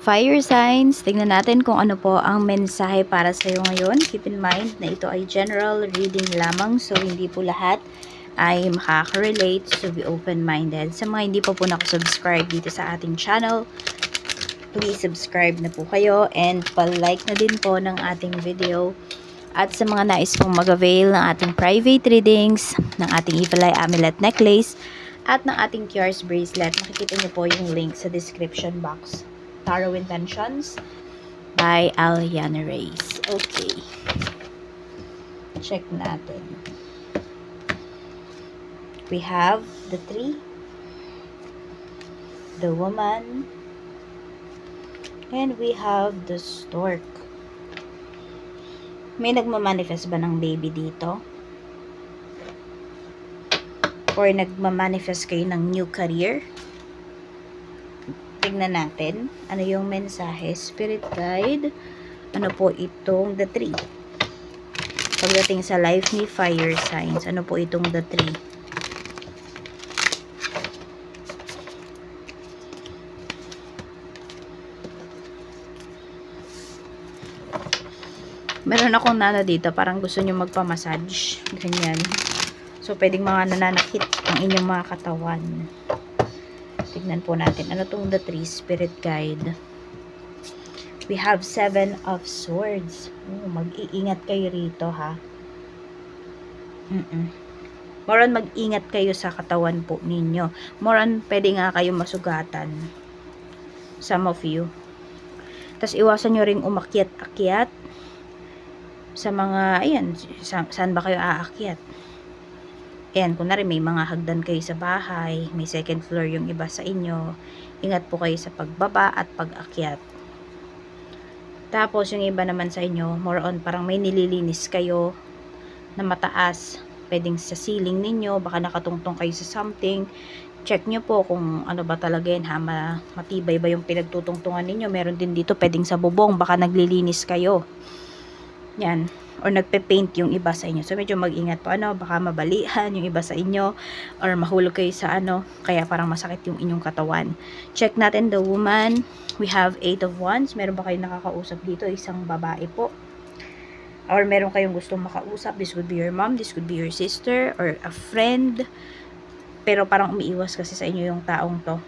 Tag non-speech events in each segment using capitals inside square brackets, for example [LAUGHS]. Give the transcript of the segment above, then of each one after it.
Fire signs, tingnan natin kung ano po ang mensahe para sa iyo ngayon. Keep in mind na ito ay general reading lamang so hindi po lahat ay makaka-relate so be open-minded. Sa mga hindi pa po nakasubscribe dito sa ating channel, please subscribe na po kayo and pa-like na din po ng ating video. At sa mga nais pong mag-avail ng ating private readings, ng ating Evil Eye Amulet Necklace, at ng ating Cures Bracelet, makikita niyo po yung link sa description box. Tarot Intentions by Aliana Reyes. Okay. Check natin. We have the tree, the woman, and we have the stork. May nagmamanifest ba ng baby dito? Or nagmamanifest kayo ng new career? Tingnan natin. Ano yung mensahe? Spirit guide. Ano po itong the tree? Pagdating sa life ni fire signs, ano po itong the tree? Meron akong nana dito, parang gusto nyo magpamassage. Ganyan. So, pwedeng mga nananakit ang inyong mga katawan. Tignan po natin. Ano tong the three spirit guide? We have seven of swords. Oh, mag-iingat kayo rito, ha? Mm-mm. More on mag-ingat kayo sa katawan po ninyo. More on, pwede nga kayo masugatan. Some of you. Tapos, iwasan nyo ring umakyat-akyat sa mga, ayan, sa, saan ba kayo aakyat? Ayan, kunwari may mga hagdan kayo sa bahay, may second floor yung iba sa inyo, ingat po kayo sa pagbaba at pag-akyat. Tapos, yung iba naman sa inyo, more on parang may nililinis kayo na mataas, pwedeng sa ceiling ninyo, baka nakatungtong kayo sa something, check nyo po kung ano ba talaga yun ha, ma- matibay ba yung pinagtutungtungan ninyo, meron din dito pwedeng sa bubong, baka naglilinis kayo. Yan. Or nagpe-paint yung iba sa inyo. So, medyo mag-ingat po. Ano, baka mabalihan yung iba sa inyo. Or mahulog kayo sa ano. Kaya parang masakit yung inyong katawan. Check natin the woman. We have eight of wands. Meron ba kayong nakakausap dito? Isang babae po. Or meron kayong gustong makausap. This could be your mom. This could be your sister. Or a friend. Pero parang umiiwas kasi sa inyo yung taong to.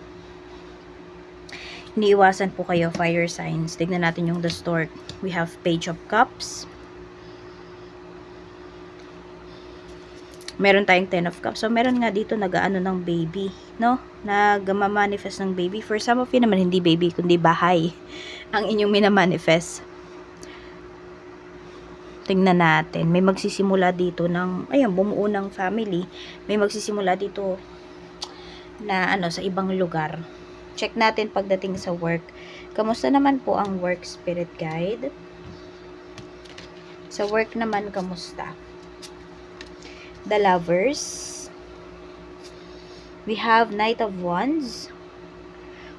Iniiwasan po kayo, fire signs. Tignan natin yung the stork. We have page of cups. Meron tayong 10 of cups. So, meron nga dito nag-ano ng baby, no? Nag-manifest ng baby. For some of you naman, hindi baby, kundi bahay. Ang inyong minamanifest. Tingnan natin. May magsisimula dito ng, ayan, bumuo ng family. May magsisimula dito na, ano, sa ibang lugar. Check natin pagdating sa work. Kamusta naman po ang work spirit guide? Sa work naman, kamusta? The lovers. We have Knight of Wands.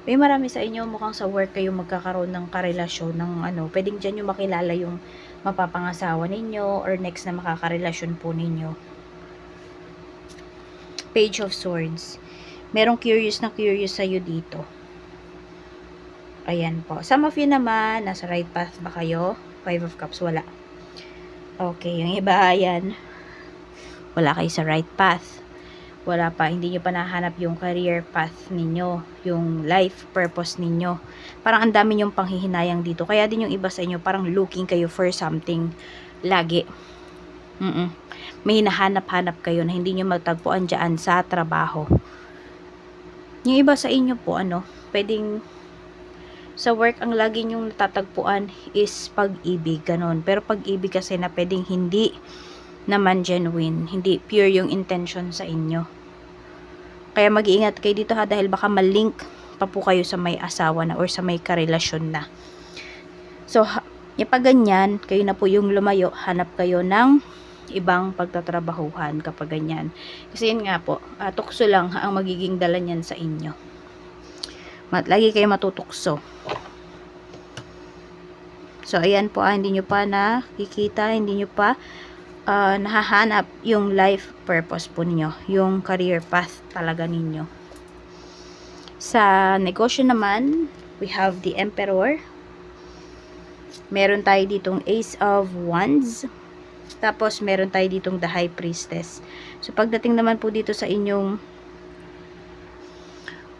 May marami sa inyo mukhang sa work kayo magkakaroon ng karelasyon ng ano, pwedeng dyan yung makilala yung mapapangasawa ninyo or next na makakarelasyon po ninyo. Page of Swords. Merong curious na curious sa'yo dito. Ayan po. Some of you naman, nasa right path ba kayo? Five of Cups, wala. Okay, yung iba, ayan wala kayo sa right path. Wala pa, hindi nyo pa nahanap yung career path ninyo, yung life purpose ninyo. Parang ang dami nyong panghihinayang dito. Kaya din yung iba sa inyo, parang looking kayo for something lagi. Mm-mm. May hinahanap-hanap kayo na hindi nyo magtagpuan dyan sa trabaho. Yung iba sa inyo po, ano, pwedeng sa work ang lagi nyong natatagpuan is pag-ibig, ganun. Pero pag-ibig kasi na pwedeng hindi naman genuine, hindi pure yung intention sa inyo. Kaya mag-iingat kayo dito ha dahil baka malink pa po kayo sa may asawa na or sa may karelasyon na. So, pag ganyan, kayo na po yung lumayo, hanap kayo ng ibang pagtatrabahuhan kapag ganyan. Kasi yun nga po, uh, tukso lang ang magiging dala niyan sa inyo. Mat lagi kayo matutukso. So, ayan po, ah, hindi nyo pa nakikita, hindi nyo pa uh, nahahanap yung life purpose po ninyo, yung career path talaga ninyo. Sa negosyo naman, We have the Emperor. Meron tayo ditong Ace of Wands. Tapos, meron tayo ditong The High Priestess. So, pagdating naman po dito sa inyong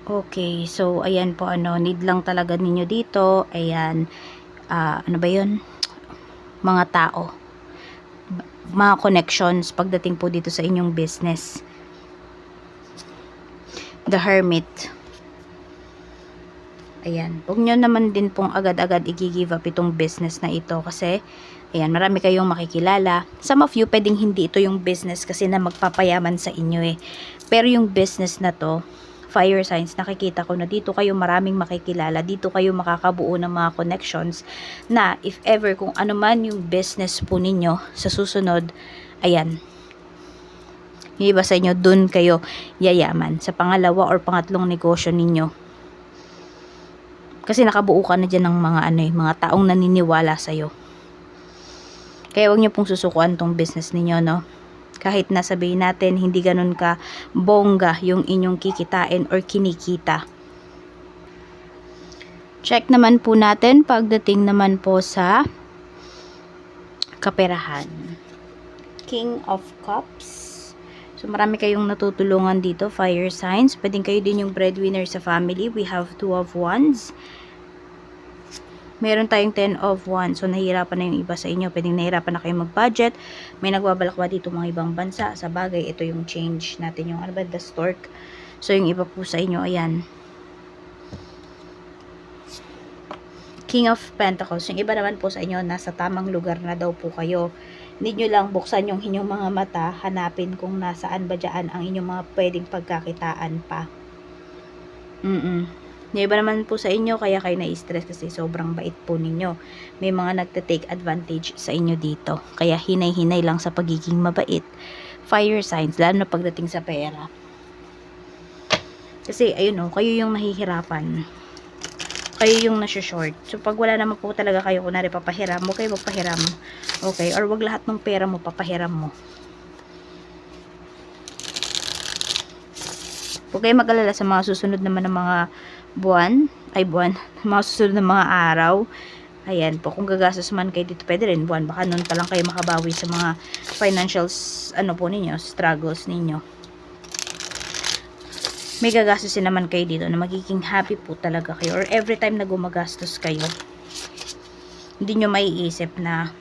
Okay, so, ayan po, ano, need lang talaga ninyo dito. Ayan, ah, ano ba yun? Mga tao. Mga connections pagdating po dito sa inyong business. The Hermit. Ayan. Huwag nyo naman din pong agad-agad i-give up itong business na ito kasi ayan, marami kayong makikilala. Some of you, pwedeng hindi ito yung business kasi na magpapayaman sa inyo eh. Pero yung business na to, fire signs, nakikita ko na dito kayo maraming makikilala, dito kayo makakabuo ng mga connections na if ever kung ano man yung business po ninyo sa susunod, ayan, yung iba sa inyo, dun kayo yayaman sa pangalawa or pangatlong negosyo ninyo. Kasi nakabuo ka na dyan ng mga ano eh, mga taong naniniwala sa'yo. Kaya huwag niyo pong susukuan tong business ninyo, no? Kahit na sabihin natin, hindi ganun ka bongga yung inyong kikitain or kinikita. Check naman po natin pagdating naman po sa kaperahan. King of Cups. So, marami kayong natutulungan dito, fire signs. Pwedeng kayo din yung breadwinner sa family. We have two of wands. Meron tayong 10 of wands. So, nahihirapan na yung iba sa inyo. Pwedeng nahihirapan na kayo mag-budget. May nagbabalak ba dito mga ibang bansa? Sa bagay, ito yung change natin. Yung ano ba, the stork. So, yung iba po sa inyo, ayan. King of Pentacles. Yung iba naman po sa inyo, nasa tamang lugar na daw po kayo. Hindi nyo lang buksan yung inyong mga mata, hanapin kung nasaan ba dyan ang inyong mga pwedeng pagkakitaan pa. Mm-mm. Yung iba naman po sa inyo, kaya kayo na-stress kasi sobrang bait po ninyo. May mga nagte-take advantage sa inyo dito. Kaya hinay-hinay lang sa pagiging mabait. Fire signs, lalo na pagdating sa pera. Kasi, ayun o, kayo yung nahihirapan. Kayo yung nasa-short. So, pag wala naman po talaga kayo, kunwari papahiram, huwag kayo magpahiram. Okay? Or wag lahat ng pera mo, papahiram mo. Huwag kayo mag-alala sa mga susunod naman ng mga buwan, ay buwan, [LAUGHS] mga susunod ng mga araw. Ayan po, kung gagastos man kayo dito, pwede rin buwan. Baka noon pa lang kayo makabawi sa mga financial, ano po ninyo, struggles ninyo. May gagastusin naman kayo dito na magiging happy po talaga kayo. Or every time na gumagastos kayo, hindi nyo maiisip na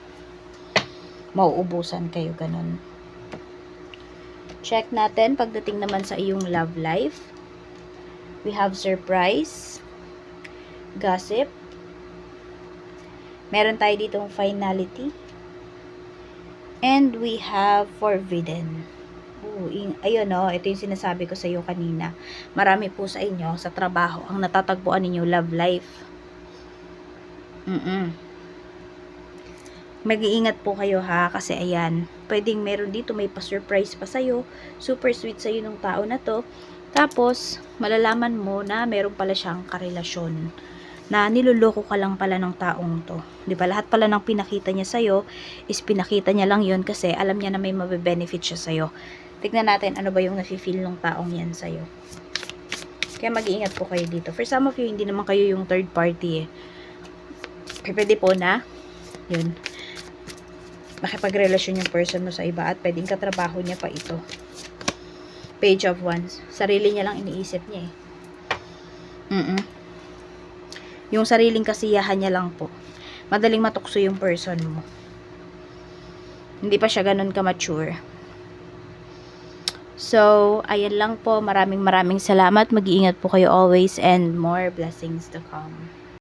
mauubusan kayo ganun. Check natin pagdating naman sa iyong love life. We have surprise, gossip, meron tayo ditong finality, and we have forbidden. Ooh, ayun no, ito yung sinasabi ko sa iyo kanina. Marami po sa inyo sa trabaho ang natatagpuan ninyo love life. Mm Mag-iingat po kayo ha, kasi ayan, pwedeng meron dito may pa-surprise pa sa'yo, super sweet sa'yo ng tao na to, tapos, malalaman mo na meron pala siyang karelasyon na niloloko ka lang pala ng taong to. Di ba? Lahat pala ng pinakita niya sa'yo is pinakita niya lang yon kasi alam niya na may mabe-benefit siya sa'yo. Tignan natin ano ba yung nafe-feel ng taong yan sa'yo. Kaya mag-iingat po kayo dito. For some of you, hindi naman kayo yung third party eh. Pwede po na, yun, makipagrelasyon yung person mo sa iba at pwedeng katrabaho niya pa ito. Page of Wands. Sarili niya lang iniisip niya eh. Mm Yung sariling kasiyahan niya lang po. Madaling matukso yung person mo. Hindi pa siya ganun ka-mature. So, ayan lang po. Maraming maraming salamat. Mag-iingat po kayo always and more blessings to come.